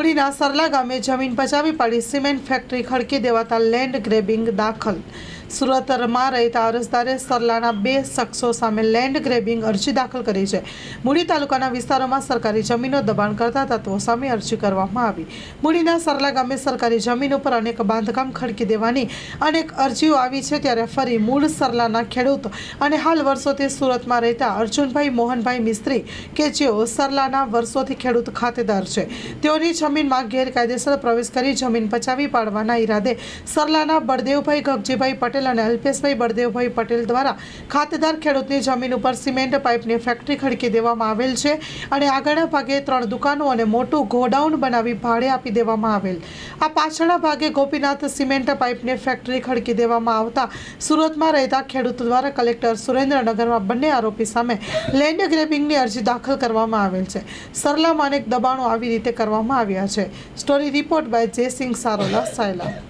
મૂડીના સરલા ગામે જમીન પચાવી પાડી સિમેન્ટ ફેક્ટરી ખડકી દેવાતા લેન્ડ ગ્રેબિંગ દાખલ સુરતમાં રહેતા અરજદારે સરલાના બે શખ્સો સામે લેન્ડ ગ્રેબિંગ અરજી દાખલ કરી છે. મૂડી તાલુકાના વિસ્તારોમાં સરકારી જમીનો દબાણ કરતા તત્વો સામે અરજી કરવામાં આવી. મૂડીના સરલા ગામે સરકારી જમીન ઉપર અનેક બાંધકામ ખડકી દેવાની અનેક અરજીઓ આવી છે ત્યારે ફરી મૂળ સરલાના ખેડૂત અને હાલ વર્ષોથી સુરતમાં રહેતા અર્જુનભાઈ મોહનભાઈ મિસ્ત્રી કે જેઓ સરલાના વર્ષોથી ખેડૂત ખાતેદાર છે. તેઓની જમીનમાં ગેરકાયદેસર પ્રવેશ કરી જમીન પચાવી પાડવાના ઈરાદે સરલાના બળદેવભાઈ ગગજીભાઈ પટેલ અને અલ્પેશભાઈ બળદેવભાઈ પટેલ દ્વારા ખાતેદાર ખેડૂતની જમીન ઉપર સિમેન્ટ પાઇપની ફેક્ટરી ખડકી દેવામાં આવેલ છે અને આગળના ભાગે ત્રણ દુકાનો અને મોટું ગોડાઉન બનાવી ભાડે આપી દેવામાં આવેલ. આ પાછળના ભાગે ગોપીનાથ સિમેન્ટ પાઇપની ફેક્ટરી ખડકી દેવામાં આવતા સુરતમાં રહેતા ખેડૂત દ્વારા કલેક્ટર સુરેન્દ્રનગરમાં બંને આરોપી સામે લેન્ડ ગ્રેબિંગની અરજી દાખલ કરવામાં આવેલ છે. સરલામાં અનેક દબાણો આવી રીતે કરવામાં આવ્યા છે. Story report by Jaysinh Sarola, Sayla.